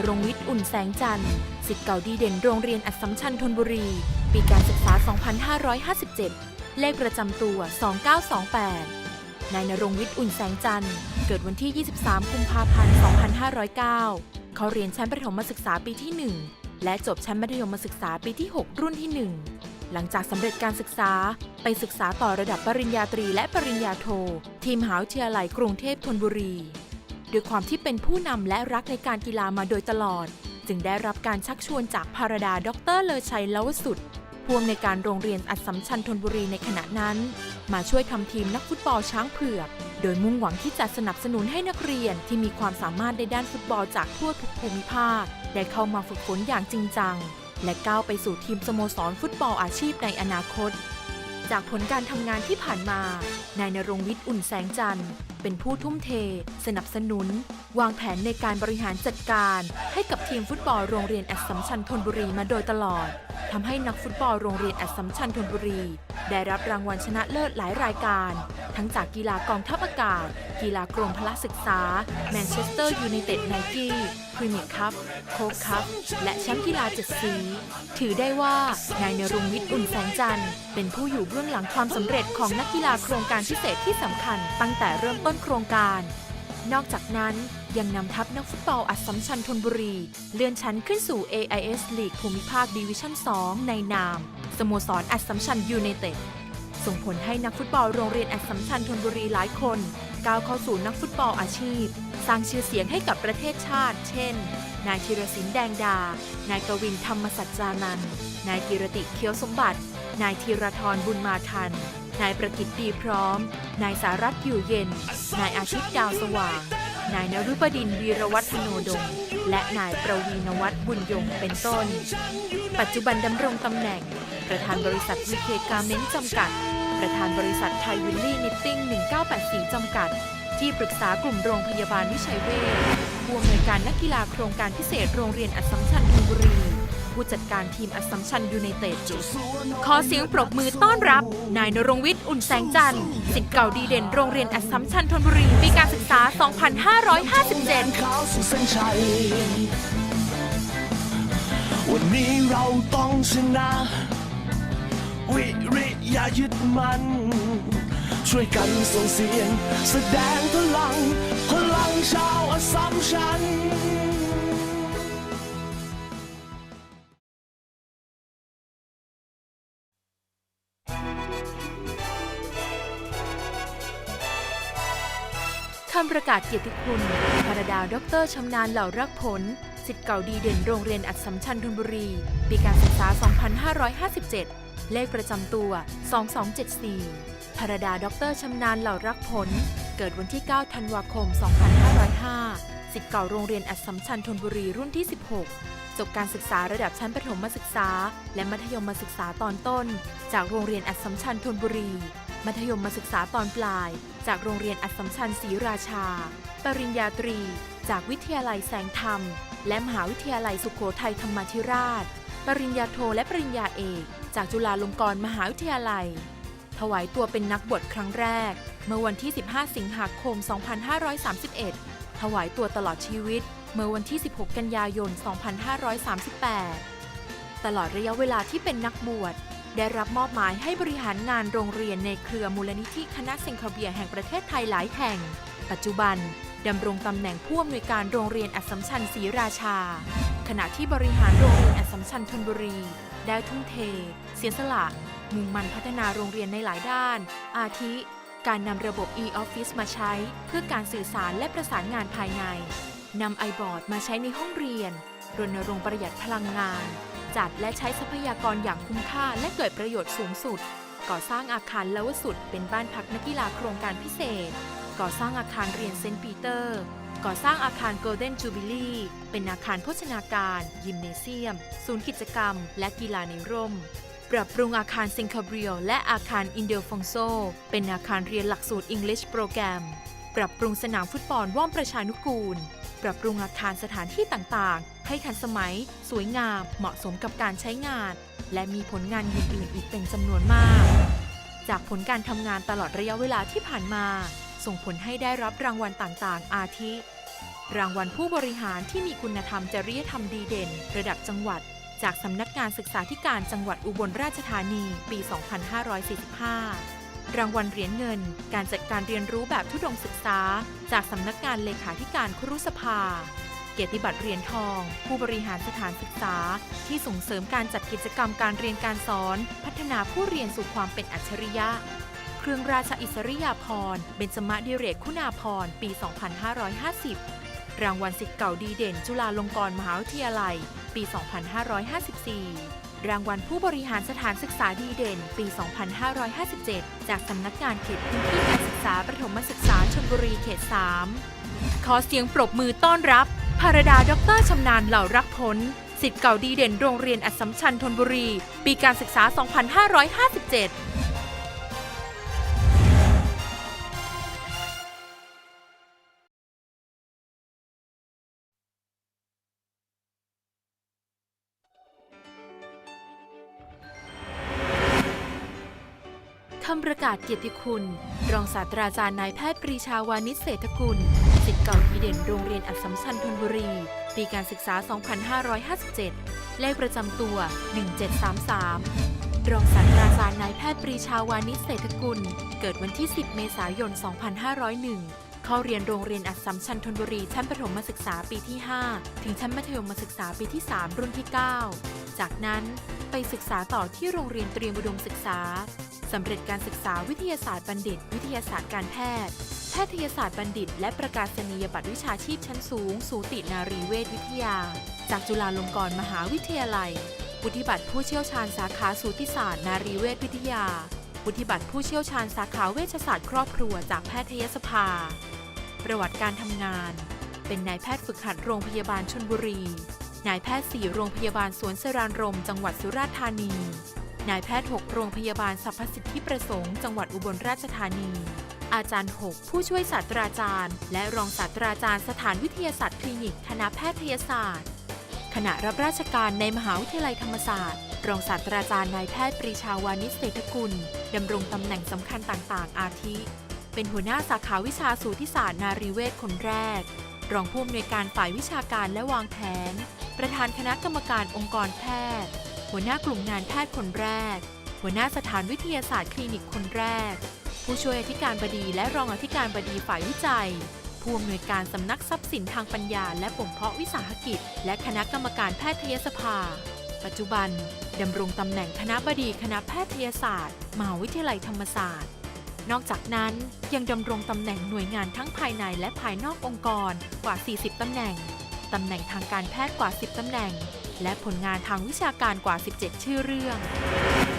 นรงวิทย์อุ่นแสงจันทร์สิทธิ์เก่าดีเด่นโรงเรียนอัสสัมชัญธนบุรี ปีการศึกษา 2557 เลขประจำตัว 2928 นายนรงวิทย์อุ่นแสงจันทร์ เกิดวันที่ 23 กุมภาพันธ์ 2509 เขาเรียนชั้นประถมศึกษาปีที่ 1 และจบชั้นมัธยมศึกษาปีที่ 6 รุ่นที่ 1 หลังจากสำเร็จการศึกษาไปศึกษาต่อระดับปริญญาตรีและปริญญาโท ที่มหาวิทยาลัยกรุงเทพธนบุรี ด้วยความที่เป็นผู้นำและรักในการกีฬามาโดยตลอด จึงได้รับการชักชวนจากภารดาดรเลอชัยเลวสุดผู้อำนวยการโรงเรียนอัสสัมชัญธนบุรีในขณะนั้น มาช่วยทำทีมนักฟุตบอลช้างเผือก โดยมุ่งหวังที่จะสนับสนุนให้นักเรียนที่มีความสามารถในด้านฟุตบอลจากทั่วทุกภูมิภาค ได้เข้ามาฝึกฝนอย่างจริงจัง และก้าวไปสู่ทีมสโมสรฟุตบอลอาชีพในอนาคต จากผลการทำงานที่ผ่านมา นายนรงวิทย์อุ่นแสงจันทร์ เป็นผู้ทุ่มเท สนับสนุน วางแผนในการบริหารจัดการ ให้กับทีมฟุตบอลโรงเรียนอัสสัมชัญธนบุรีมาโดยตลอด ทำให้นักฟุตบอลโรงเรียนอัสสัมชัญธนบุรี ได้รับรางวัลชนะเลิศหลายรายการ ทั้งจากกีฬากองทัพอากาศ กีฬากรมพละศึกษา แมนเชสเตอร์ยูไนเต็ดไนกี้พรีเมียร์คัพโค้กคัพและแชมป์กีฬาเจ็ดสี ถือได้ว่านายนรงวิทย์อุ่นแสงจันทร์ เป็นผู้อยู่เบื้องหลังความสำเร็จของนักกีฬาโครงการพิเศษที่สำคัญ ตั้งแต่เริ่มต้นโครงการ นอกจากนั้นยังนำทัพนักฟุตบอลอัสสัมชัญธนบุรี เลื่อนชั้นขึ้นสู่ AIS League ภูมิภาคดิวิชั่น 2 ในนาม สโมสรอัสสัมชัญยูไนเต็ดส่งผลให้นักฟุตบอลโรงเรียนอัสสัมชัญธนบุรีหลายคน ก้าวเข้าสู่นักฟุตบอลอาชีพ สร้างชื่อเสียงให้กับประเทศชาติ เช่น นายธีรศิลป์แดงดา นายกวินธรรมสัจจานันท์นายกิรติเคียวสมบัติ นายธีรทรบุญมาทัน นายประกิตดีพร้อม นายสารัตน์อยู่เย็น นายอาทิตย์ดาวสว่าง นายนรุบดินวีรวัฒโนดม และนายประวีนวัฒน์บุญยงเป็นต้น ปัจจุบันดำรงตำแหน่ง ประธานบริษัทวีเคกาเมนต์จำกัด ประธานบริษัทไทยวิลลี่นิตติ้ง 1984 จำกัด ที่ปรึกษากลุ่มโรงพยาบาลวิชัยเวชผู้อำนวยการนักกีฬาโครงการพิเศษโรงเรียนอัสสัมชัญธนบุรี ผู้จัดการทีมอัสสัมชัญยูไนเต็ดขอเสียงปรบมือต้อนรับ นายนรงวิทย์อุ่นแสงจันทร์สิทธิ์เก่าดีเด่นโรงเรียนอัสสัมชัญธนบุรีปีการศึกษา 2557 วันนี้เราต้องชนะวิริยายึดมัน ช่วยกันส่งเสียง แสดงพลัง พลังชาวอสสัมชัญ คำประกาศเกียรติคุณพารดาวดรชำนาญเหล่ารักผล สิทธิ์เก่าดีเด่นโรงเรียนอัดสัมชัญธนบุรี ปีการศึกษา 2557 เลขประจำตัว 2274พารดาดรชำนาญเหล่ารักผล เกิดวันที่ 9 ธันวาคม 2505 สิทธิ์เก่าโรงเรียนอัดสัมชัญธนบุรีรุ่นที่ 16 จบการศึกษาระดับชั้นประถมศึกษา และมัธยมศึกษาตอนต้น จากโรงเรียนอัดสัมชัญธนบุรี มัธยมมาศึกษาตอนปลาย จากโรงเรียนอัสสัมชัญศรีราชา ปริญญาตรี จากวิทยาลัยแสงธรรม และมหาวิทยาลัยสุโขทัยธรรมาธิราช ปริญญาโทและปริญญาเอก จากจุฬาลงกรณ์มหาวิทยาลัย ถวายตัวเป็นนักบวชครั้งแรก เมื่อวันที่ 15 สิงหาคม 2531 ถวายตัวตลอดชีวิต เมื่อวันที่ 16 กันยายน 2538 ตลอดระยะเวลาที่เป็นนักบวช ได้รับมอบหมายให้บริหารงานโรงเรียนในเครือมูลนิธิคณะเซนคาเบียแห่งประเทศไทยหลายแห่ง ปัจจุบันดำรงตำแหน่งผู้อำนวยการโรงเรียนอัสสัมชัญศรีราชา ขณะที่บริหารโรงเรียนอัสสัมชัญธนบุรี ได้ทุ่มเท เสียสละ มุ่งมั่นพัฒนาโรงเรียนในหลายด้าน อาทิ การนำระบบ e-office มาใช้ เพื่อการสื่อสารและประสานงานภายในนำไอบอร์ดมาใช้ในห้องเรียน รณรงค์ประหยัดพลังงาน จัดและใช้ทรัพยากรอย่างคุ้มค่าและเกิดประโยชน์สูงสุด ก่อสร้างอาคารลวสุด เป็นบ้านพักนักกีฬาโครงการพิเศษ ก่อสร้างอาคารเรียนเซนต์ปีเตอร์ ก่อสร้างอาคารโกลเด้นจูบิลีเป็นอาคารโภชนาการ ยิมเนเซียม ศูนย์กิจกรรม และกีฬาในร่ม ปรับปรุงอาคารเซิงคาเบรียลและอาคารอินเดลฟองโซ เป็นอาคารเรียนหลักสูตร English โปรแกรม ปรับปรุงสนามฟุตบอลว่อมประชานุกูล ปรับปรุงอาคารสถานที่ต่างๆ ให้ทันสมัย สวยงาม เหมาะสมกับการใช้งาน และมีผลงานอื่นๆอีกเป็นจำนวนมาก จากผลการทำงานตลอดระยะเวลาที่ผ่านมา ส่งผลให้ได้รับรางวัลต่างๆ อาทิ รางวัลผู้บริหารที่มีคุณธรรมจริยธรรมดีเด่น ระดับจังหวัด จากสำนักงานศึกษาธิการจังหวัดอุบลราชธานี ปี 2545 รางวัลเหรียญเงิน การจัดการเรียนรู้แบบทุดงศึกษา จากสำนักงานเลขาธิการครุสภา เกียรติบัตรเหรียญทอง ผู้บริหารสถานศึกษา ที่ส่งเสริมการจัดกิจกรรมการเรียนการสอน พัฒนาผู้เรียนสู่ความเป็นอัจฉริยะ เครื่องราชอิสริยาภรณ์เบญจมะดิเรกคุณาภรณ์ปี 2550 รางวัลสิทธิ์เก่าดีเด่น จุฬาลงกรณ์มหาวิทยาลัย ปี 2554 รางวัลผู้บริหารสถานศึกษาดีเด่น ปี 2557 จากสำนักงานเขตพื้นที่การศึกษาประถมศึกษาชลบุรีเขต 3 ขอเสียงปรบมือต้อนรับ ภารดาดรชำนาญเหล่ารักผลสิทธิ์เก่าดีเด่นโรงเรียนอัสสัมชัญธนบุรี ปีการศึกษา 2557ำประกาศเกียรติคุณ รองศาสตราจารย์นายแพทย์ปรีชาวานิชเศรษฐกุลสิทธิ์เก่าดีเด่นโรงเรียนอัสสัมชัญธนบุรี ปีการศึกษา 2557 เลขประจำตัว 1733 รองศาสตราจารย์นายแพทย์ปรีชาวานิชเศรษฐกุล เกิดวันที่ 10 เมษายน 2501เข้าเรียนโรงเรียนอัสสัมชัญธนบุรีชั้นประถมศึกษาปีที่ 5 ถึงชั้นมัธยมศึกษาปีที่ 3 รุ่นที่ 9 จากนั้นไปศึกษาต่อที่โรงเรียนเตรียมอุดมศึกษา สำเร็จการศึกษาวิทยาศาสตร์บัณฑิต วิทยาศาสตร์การแพทย์ แพทยศาสตร์บัณฑิต และประกาศนียบัตรวิชาชีพชั้นสูง สูตินารีเวชวิทยา จากจุฬาลงกรณ์มหาวิทยาลัยวุฒิบัตรผู้เชี่ยวชาญสาขาสูติศาสตร์ นารีเวชวิทยาวุฒิบัตรผู้เชี่ยวชาญสาขาเวชศาสตร์ครอบครัวจากแพทยสภา ประวัติการทำงาน เป็นนายแพทย์ฝึกหัดโรงพยาบาลชนบุรี นายแพทย์สี่โรงพยาบาลสวนสรานรม จังหวัดสุราษฎร์ธานี นายแพทย์ 6 โรงพยาบาลสรรพสิทธิประสงค์จังหวัดอุบลราชธานี อาจารย์ 6 ผู้ช่วยศาสตราจารย์ และรองศาสตราจารย์สถานวิทยาศาสตร์คลินิกคณะแพทยศาสตร์ ขณะรับราชการในมหาวิทยาลัยธรรมศาสตร์ รองศาสตราจารย์นายแพทย์ปรีชาวานิชเศรษฐกุลดำรงตำแหน่งสำคัญต่างๆ อาทิ เป็นหัวหน้าสาขาวิชาสูติศาสตร์นารีเวชคนแรก รองผู้อำนวยการฝ่ายวิชาการและวางแผน ประธานคณะกรรมการองค์กรแพทย์ หัวหน้ากลุ่มงานแพทย์คนแรก หัวหน้าสถานวิทยาศาสตร์คลินิกคนแรก ผู้ช่วยอธิการบดีและรองอธิการบดีฝ่ายวิจัย ผู้อำนวยการสำนักทรัพย์สินทางปัญญา และบ่มเพาะวิสาหกิจ และคณะกรรมการแพทยสภา ปัจจุบันดำรงตำแหน่งคณะบดีคณะแพทยศาสตร์มหาวิทยาลัยธรรมศาสตร์ นอกจากนั้นยังดำรงตำแหน่งหน่วยงานทั้งภายในและภายนอกองค์กรกว่า 40 ตำแหน่ง ตำแหน่งทางการแพทย์กว่า 10 ตำแหน่ง และผลงานทางวิชาการกว่า 17 ชื่อเรื่อง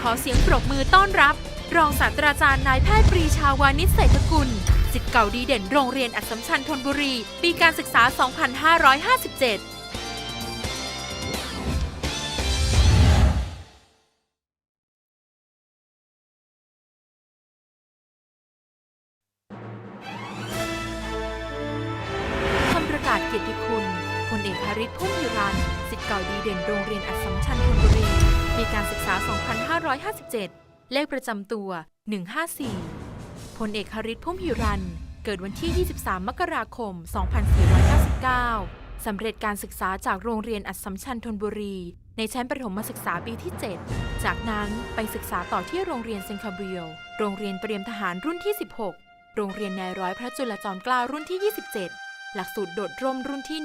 ขอเสียงปรบมือต้อนรับ รองศาสตราจารย์นายแพทย์ปรีชาวานิชเศรษฐกุลสิทธิ์เก่าดีเด่นโรงเรียนอัศมชัญธนบุรี ปีการศึกษา 2557 2557 เลขประจำตัว 154 พลเอกฮาริศพุ่มฮิรัน เกิดวันที่ 23 มกราคม 2499 สำเร็จการศึกษาจากโรงเรียนอัสสัมชัญธนบุรี ในชั้นประถมศึกษาปีที่ 7 จากนั้นไปศึกษาต่อที่โรงเรียนเซนคาเบียลโรงเรียนเตรียมทหารรุ่นที่ 16 โรงเรียนนายร้อยพระจุลจอมเกล้ารุ่นที่ 27 หลักสูตรโดดร่มรุ่นที่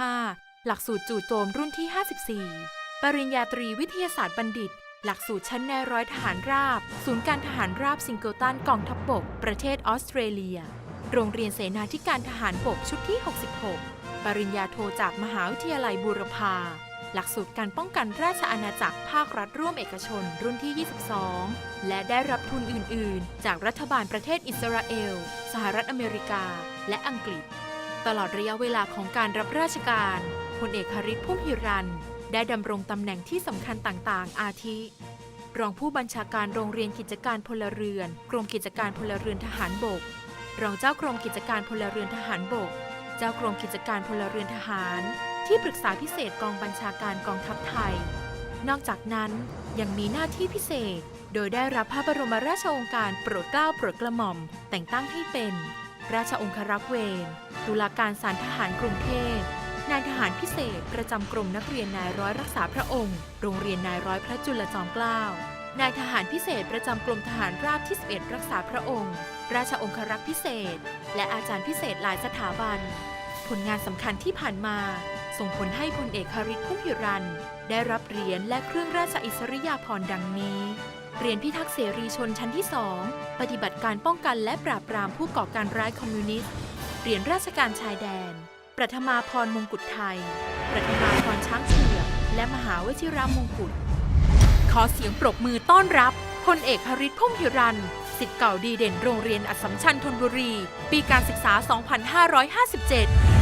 115 หลักสูตรจู่โจมรุ่นที่ 54ปริญญาตรีวิทยาศาสตร์บัณฑิต หลักสูตรชั้นแนร้อยทหารราบ ศูนย์การทหารราบซิงเกิลตันกองทัพบบก ประเทศออสเตรเลีย โรงเรียนเสนาธิการทหารบกชุดที่ 66 ปริญญาโทจากมหาวิทยาลัยบูรพา หลักสูตรการป้องกันราชอาณาจักรภาครัฐร่วมเอกชน รุ่นที่ 22 และได้รับทุนอื่น ๆ จากรัฐบาลประเทศอิสราเอล สหรัฐอเมริกา และอังกฤษ ตลอดระยะเวลาของการรับราชการพลเอกฮาริศพุ่มฮิรัน ได้ดำรงตำแหน่งที่สำคัญต่างๆ อาทิ รองผู้บัญชาการโรงเรียนกิจการพลเรือน กรมกิจการพลเรือนทหารบก รองเจ้ากรมกิจการพลเรือนทหารบก เจ้ากรมกิจการพลเรือนทหาร ที่ปรึกษาพิเศษกองบัญชาการกองทัพไทย นอกจากนั้นยังมีหน้าที่พิเศษ โดยได้รับพระบรมราชโองการโปรดเกล้าโปรดกระหม่อม แต่งตั้งให้เป็น ราชองครักษ์เวรตุลาการศาลทหารกรุงเทพ นายทหารพิเศษ ประจำกรมนักเรียนนายร้อยรักษาพระองค์ โรงเรียนนายร้อยพระจุลจอมเกล้านายทหารพิเศษประจำกรมทหารราบที่ 11 รักษาพระองค์ ราชองครักษ์พิเศษ และอาจารย์พิเศษหลายสถาบัน ผลงานสำคัญที่ผ่านมา ส่งผลให้พลเอกคาริศพุ่มพิรัน ได้รับเหรียญและเครื่องราชอิสริยาภรณ์ดังนี้เหรียญพิทักษ์เสรีชนชั้นที่ 2 ปฏิบัติการป้องกันและปราบปรามผู้ก่อการร้ายคอมมิวนิสต์เหรียญราชการชายแดน ประธมาพรมงกุฎไทย ประธมาพรช้างเผือกและมหาวชิรามงกุฎ ขอเสียงปรบมือต้อนรับพลเอกคาริศพุ่มพิรันสิทธิ์เก่าดีเด่นโรงเรียนอัสสัมชัญธนบุรี ปีการศึกษา 2557